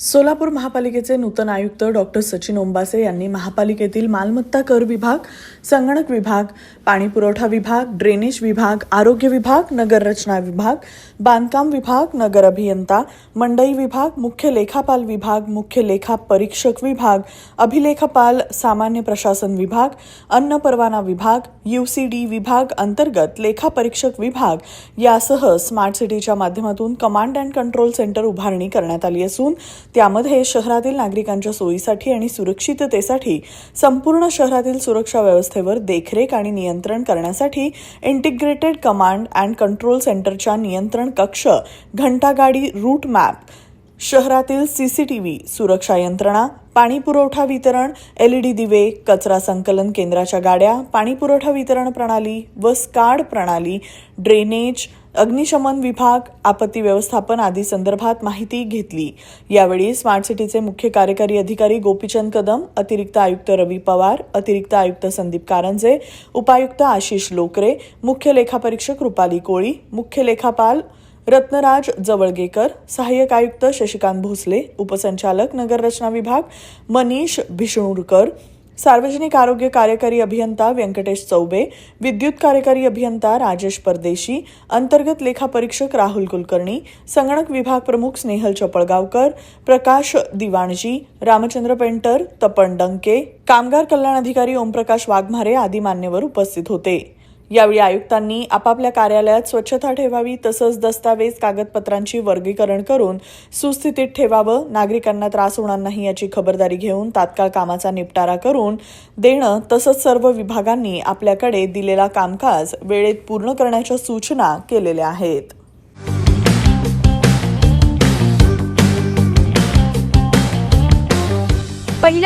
सोलापूर महापालिकेचे नूतन आयुक्त डॉक्टर सचिन ओंबासे यांनी महापालिकेतील मालमत्ता कर विभाग संगणक विभाग पाणीपुरवठा विभाग ड्रेनेज विभाग आरोग्य विभाग नगररचना विभाग बांधकाम विभाग नगर अभियंता मंडई विभाग मुख्य लेखापाल विभाग मुख्य लेखा परीक्षक विभाग अभिलेखपाल सामान्य प्रशासन विभाग अन्न परवाना विभाग यूसीडी विभाग अंतर्गत लेखा परीक्षक विभाग यासह स्मार्ट सिटीच्या माध्यमातून कमांड अँड कंट्रोल सेंटर उभारणी करण्यात आली असून त्यामध्ये शहरातील नागरिकांच्या सोयीसाठी आणि सुरक्षिततेसाठी संपूर्ण शहरातील सुरक्षा व्यवस्थेवर देखरेख आणि नियंत्रण करण्यासाठी इंटिग्रेटेड कमांड अँड कंट्रोल सेंटरच्या नियंत्रण कक्ष घंटागाडी रूट मॅप शहरातील सीसीटीव्ही सुरक्षा यंत्रणा पाणी पुरवठा वितरण एलईडी दिवे कचरा संकलन केंद्राच्या गाड्या पाणी पुरवठा वितरण प्रणाली व स्काड प्रणाली ड्रेनेज अग्निशमन विभाग आपत्ती व्यवस्थापन आदी संदर्भात माहिती घेतली. यावेळी स्मार्ट सिटीचे मुख्य कार्यकारी अधिकारी गोपीचंद कदम अतिरिक्त आयुक्त रवी पवार अतिरिक्त आयुक्त संदीप कारंजे उपायुक्त आशिष लोकरे मुख्य लेखापरीक्षक रुपाली कोळी मुख्य लेखापाल रत्नराज जवळगेकर सहाय्यक आयुक्त शशिकांत भोसले उपसंचालक नगररचना विभाग मनीष भिष्णूरकर सार्वजनिक आरोग्य कार्यकारी अभियंता व्यंकटेश चौबे विद्युत कार्यकारी अभियंता राजेश परदेशी अंतर्गत लेखापरीक्षक राहुल कुलकर्णी संगणक विभाग प्रमुख स्नेहल चपळगावकर प्रकाश दिवाणजी रामचंद्र पेंटर तपन डंके कामगार कल्याण अधिकारी ओमप्रकाश वाघमारे आदी मान्यवर उपस्थित होते. यावेळी आयुक्तांनी आपापल्या कार्यालयात स्वच्छता ठेवावी तसंच दस्तावेज कागदपत्रांची वर्गीकरण करून सुस्थितीत ठेवावं नागरिकांना त्रास होणार नाही याची खबरदारी घेऊन तात्काळ कामाचा निपटारा करून देणं तसंच सर्व विभागांनी आपल्याकडे दिलेला कामकाज वेळेत पूर्ण करण्याच्या सूचना केलेल्या आहेत. पहिली